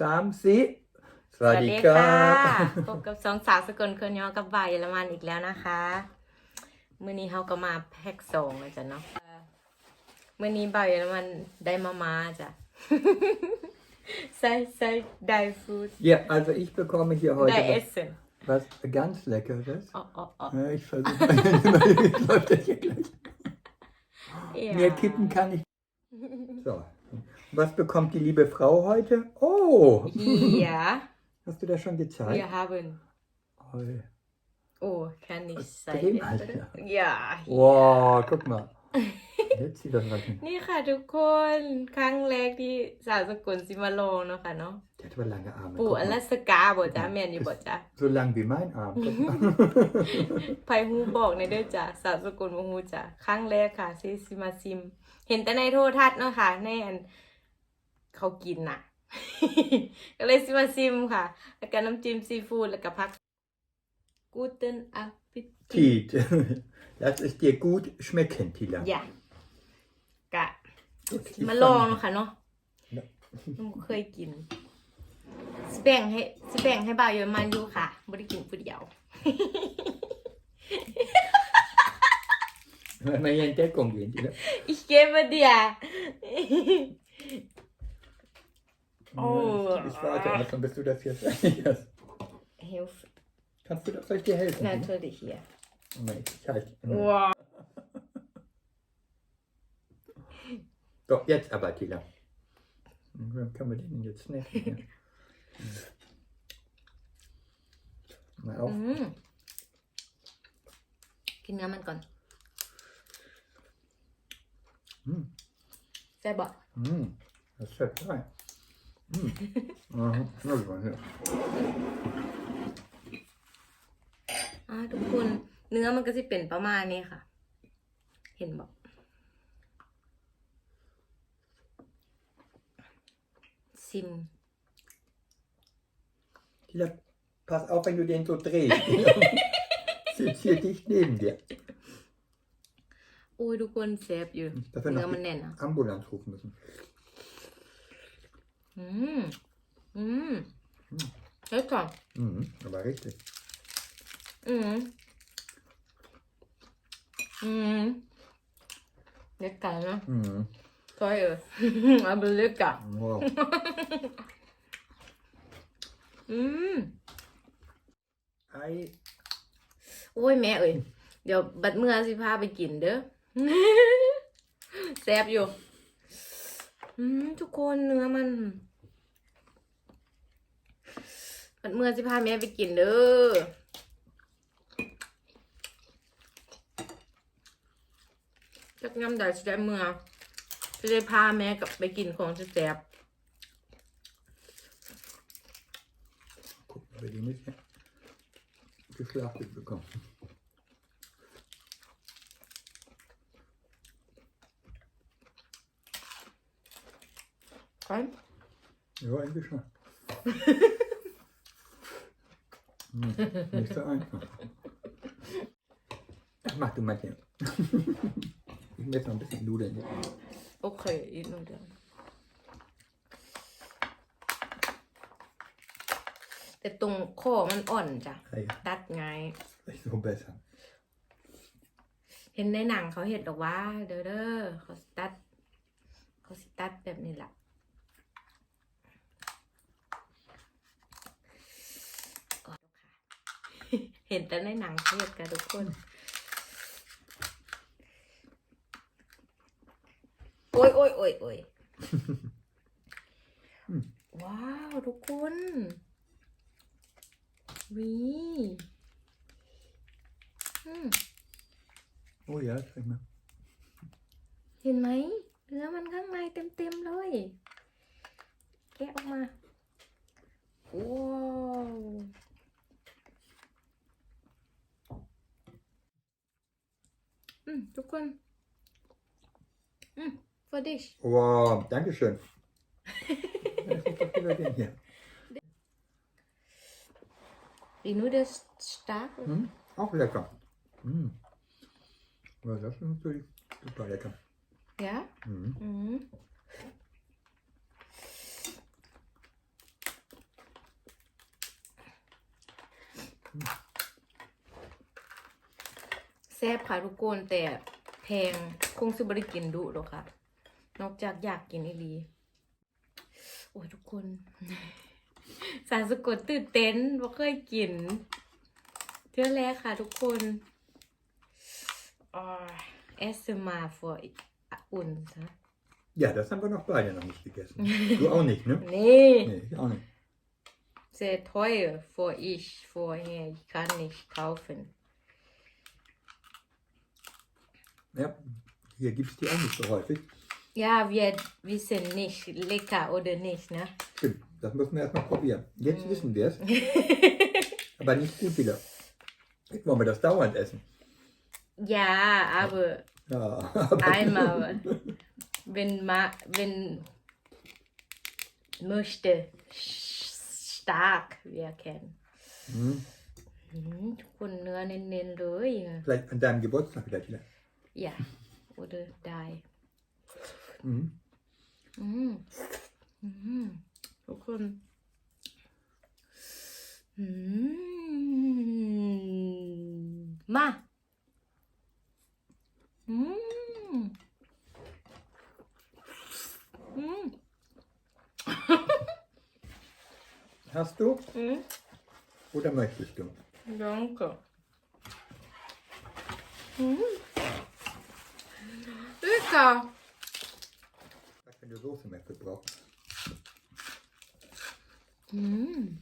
สามสิสวัสดีค่ะ พบกับสองสาวสกุลคนยอ กับใบเยอรมันอีกแล้วนะคะ เมื่อนี้เขาก็มาแพ็กสองจ้ะเนาะเมื่อนี้บายเยอรมันได้มามาจ้ะใส่ใส่ได้ฟู้ดเย่ also ich bekomme hier heute ได้เอน was ganz leckeres oh oh oh ich versuche l i r kippen kann ich So. Was bekommt die liebe Frau heute? Oh! Ja. Hast du das schon gezeigt? Wir haben. Oh, oh kann ich s e i g e n Ja. Wow, guck mal. Jetzt sieht das was นี่ค่ะทุกคน h รั้งแรกที่ e าวสกุลซิมาโลเนาะค่ะเนาะ Der hat aber lange Arme. Oh, ่ Guck อ mal. ล e สกาบ่จ้าแม่นอยู่บ่จ t า So lang wie mein Arm. Guck mal. ไผฮูบอกในเด้อจ้า u าวสกุลบ่ฮู้จ้าครั้งแรกค่ะเห็นแต่ในโทรทัศน์เนาะค่ะ ในอัน เขากินน่ะ ก็เลยซิมาซิมค่ะ แล้วก็น้ำจิ้มซีฟู้ดแล้วก็พักกูเตนอัพพิตทีต Lass es dir g u ิ schmecken, อย่ากะมาลองเนาะค่ะเนาะไม่เคยกินสแบ่งให้สแบ่งให้บ่าวเยอรมันดูค่ะไม่ได้กินผู้เดียว Weil wir hier in Deckung gehen. Oder? Ich gebe dir. oh. Ich, ich warte erstmal, bis du das jetzt yes. Hilfe. Kannst du, soll ich dir helfen? Natürlich, ja. Ich halt. Wow. Doch, jetzt aber, Tila. Dann können wir den jetzt snacken. Mal auf. Mhm. Gib mir mal แซ่บบอืมแซ่บได้อืมอ่าน่าจะเอ่าทุกคนเนื้อมันก็จะเป็นประมาณนี้ค่ะ เห็นบอกซิม j ล p a s า a u อ wenn d อยู่ so d ต e h s t s ิ t z t ี i e ี dich n e b ยอุ้ย ทุกคนเซฟอยู่ เนื้อมันแน่นอ่ะข้างบนอ่ะถูกมั้ยอืมอืมเฮ้ยก่อนอืมอร่อยจริงอืมอืมเล็กกันนะอืมสวยเอออันเป็นเล็กกันว้อืมไอโอ้ย แม่เอ้ยเดี๋ยวบัดเมื่อสิพาไปกินเด้อแซ่บอยู่ทุกคนเนื้อมันมันเมื่อสิพาแม่ไปกินเด้อจักงำได้สิได้เมื่อจะได้พาแม่กลับไปกินของแซ่บไปดีไมเนี่ยคือคลาปิดไปก่อน rein? Ja, eigentlich schon. nicht so einfach. Mach du m a l t i n ich will jetzt noch ein bisschen Nudeln. Okay, ich Nudeln. แต่ตรงข้อมันอ่อนจ้ะ Hey, ตัดไงา t so besser. เห็นในหนังเขาเห็นหรอว่า เด้อเด้อ เขาตัด เขาสตัดแบบนี้แหละเห็นแต่ในหนังเทศกันทุกคน โอ้ยโอ้ยโอ้ยโอ้ยว้าว ทุกคน วีโอ้ยเห็นไหมเห็นไหมเนื้อมันข้างในเต็มๆเลย แกะออกมาโอ้ Zuckern. Hm, für dich. Wow, danke schön. Wie nur das stark. Hm, auch lecker. Hm. das ist natürlich super lecker. Ja? Mhm. Mhm. Sehr prall und der แพงคงซื้อบริกินดุหรอกค่ะ นอกจากอยากกินอีลีโอ้ย ทุกคน สารสกดตื่นเต้นว่าเคยกินเทื่ยแรกค่ะ ทุกคนเอสมาฟอร์อุ่นซะอย่าเดี๋ยวฉันก็นอกปลายนะมุสติกเกสดูเอาหนิเนาะนี่เอาหนิกเซทอยฟอร์อิชฟอร์เฮียคันนิชคาวฟิน Ja, hier gibt es die auch nicht so häufig. Ja, wir wissen nicht, lecker oder nicht, ne? Stimmt, das müssen wir erstmal probieren. Jetzt mm. wissen wir es. aber nicht gut wieder. Jetzt wollen wir das dauernd essen. Ja, aber, ja, aber einmal, wenn man wenn möchte, stark wir kennen. Mm. Hm, คนเนื้อเน้นๆเลย Vielleicht an deinem Geburtstag wieder. vielleicht. Ja, oder die. Mhm. Mhm. Mhm. Bakın. Oh hmm. Ma. Hmm. Hmm. Hast du? Mhm. Oder möchtest du? Danke. Mhm. so. Als wenn du Soße mehr für brauchst. Mm.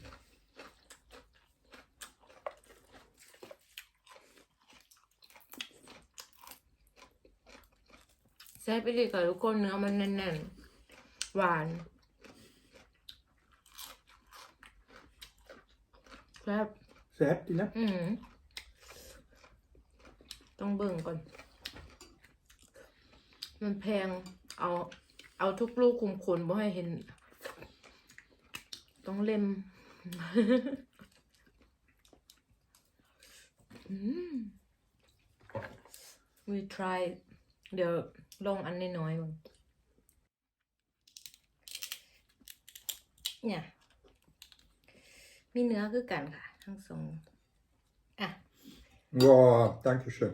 Sehr billig, also kann man nennen. Warm. แซ่บ แซ่บดีนะอืมต้องเบิ่งก่อนมันแพง เอา เอาทุกลูกคุมขนบ่ให้เห็น ต้องเล่มม we try เดี๋ยวลองอันน้อยๆบ้างเนี่ยมีเนื้อคือกันค่ะ ทั้งสอง อ่ะวาว t h a n k you schön.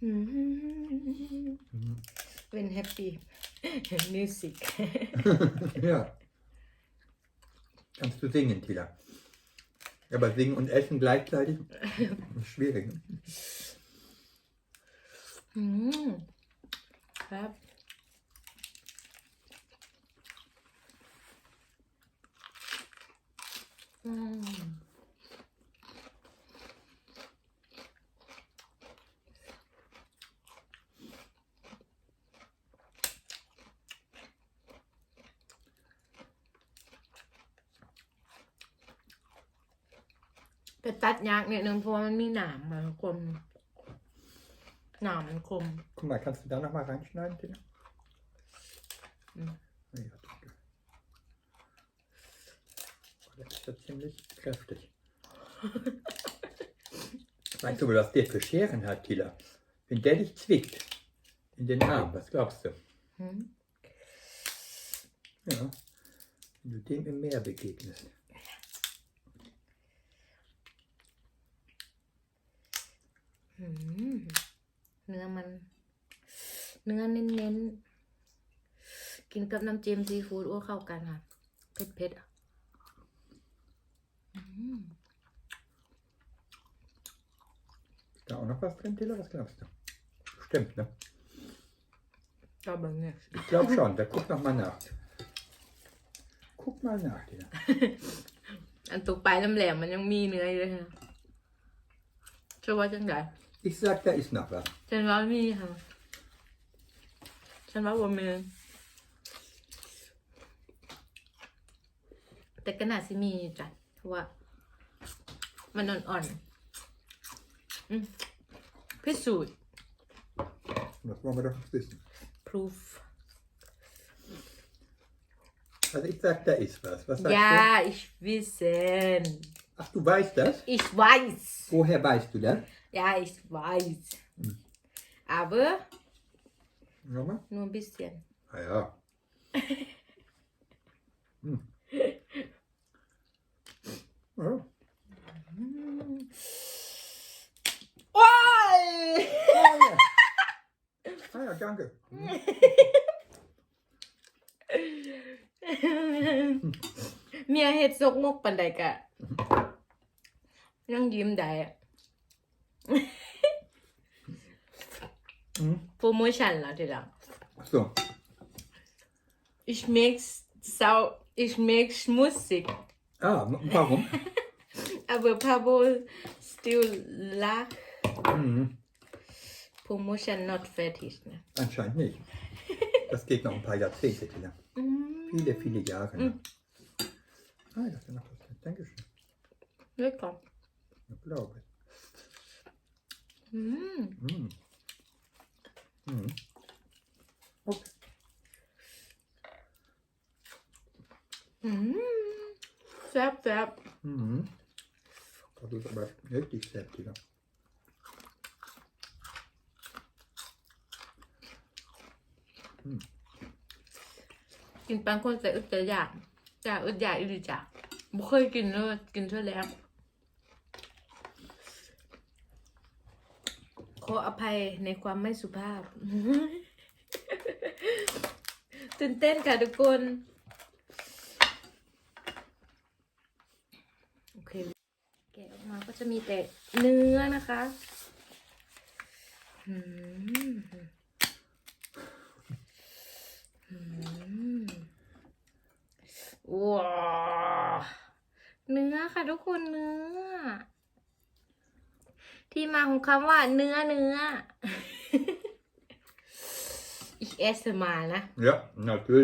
Bin happy music. ja. Kannst du singen, Tila? Aber singen und essen gleichzeitig ist schwierig. Ne? Mm. Ja. Mm. แต่ตัดยากเนี่ยหนึ่งเพราะว่ามันมีหนามมันคมหนามมันคม Guck mal, kannst du da nochmal reinschneiden, Tina? Das ist ja ziemlich kräftig. Weißt du, was der für Scheren hat, Tila? Wenn der dich zwickt in den Arm, was glaubst du? หืม Ja. Wenn du dem im Meer begegnest. เนื้อมัน เนื้อเน้นเน้น กินกับน้ำจิ้มซีฟู้ดอ้วเข้ากันค่ะเผ็ดเผ็ดอะแต่อันนั้นป็สเต็มที่แล้วก็สเต็มสเต็มสเ่็มนะชอบแบบนี้ชอบช้อนแต่คุกน้ำมันอ่ะคุกมันอ่ะทีนะอันตุกปลายแหลมมันยังมีเนื้อเลยค่ะชื่อว่าจังไง Ich sag, da ist noch was. Dann Dann war war Den var vi her. Den var hvor med. แต่ก็น่าสิมีจ้ะเพราะว่ามันอ่อนๆอืมพิสูจน์ Das wollen wir doch wissen. proof Also ich sag, da ist was. Was sagst ja du? ich wissen Ach, du weißt das? ich weiß Woher weißt du das? Ja, ich weiß. Aber Nochmal? nur ein bisschen. Ah ja. hm. ja. Oh! Ah, ja. Ah, ja, danke. Hm. Mir hätte so hoch bei Lecker. Dann geben da. Mhm. Promotion natürlich. So. Ich merk's sau, ich mag schmutzig. Ah, warum? Aber Pablo still lach. Mhm. Promotion not fertig. Ne? Anscheinend nicht. Das geht noch ein paar Jahrzehnte. Ne? Mhm. Viele, viele Jahre. Ne? Mhm. Ah, das ist noch was. Dankeschön. Willkommen. Ich glaube. อืม อืม อืมอืมแซ่บแซ่บอืมขอดูบเจีแซ่บจริะกินปังคนใส่อึดใจอยากจาอึดใหญ่อึดลีจ้ะม่เคยกินเลยกินเท่าแล้วออภัยในความไม่สุภาพตื่นเต้นค่ะทุกคนโอเคแกะออกมาก็จะมีแต่เนื้อนะคะอืมว้าเนื้อค่ะทุกคนเนื้อที่มาของคำว่าเนื้อเนื้ออีเอสมาละเยอะนะคือ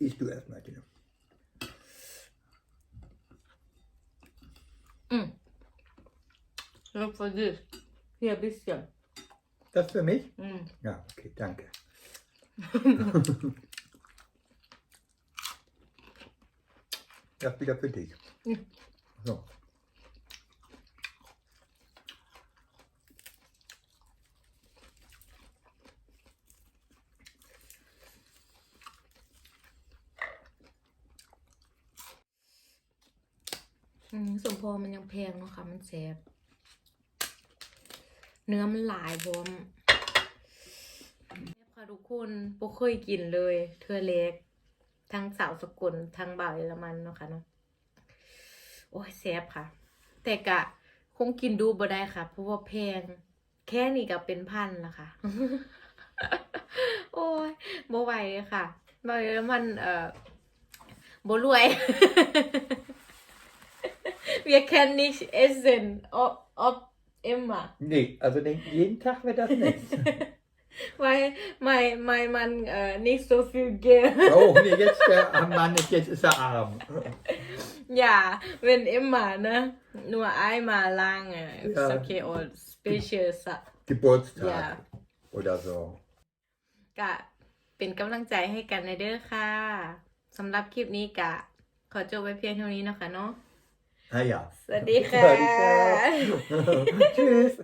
อีสตูเอสมาจีนะอืมแล้วฟังดิเฮียบิสเซียม Das für m i c อ Mm. โอเค a ัง a n k e das wieder für d i อืมสมพอมันยังแพงเนาะค่ะมันแซ่บเนื้อมันหลายพร้อมค่ะทุกคนโบเคยกินเลยเธอเล็กทั้งสาวสกุลทั้งบ่าวเยอรมันเนาะค่ะเนาะโอ้ยแซ่บค่ะ แต่กะคงกินดูบ่ได้ค่ะเพราะว่าแพงแค่นี้กับเป็นพันละค่ะ โอ้ยบ่ไหวเลยค่ะบ่าวเยอรมัน เอ่อบ่รวย Wir können nicht essen, ob, ob immer. Nee, also jeden Tag wird das nicht. Weil mein, mein Mann äh, nicht so viel Geld. Oh, nee, jetzt der Mann ist, jetzt ist er arm. Ja, wenn immer, ne? Nur einmal lange. Ist ja. okay, old special. Ge Geburtstag. Ja. Oder so. กะเป็นกำลังใจให้กันในเด้อค่ะสำหรับคลิปนี้กะขอจบไว้เพียงเท่านี้นะคะเนาะはいや。สวัสดีค่ะ Cheers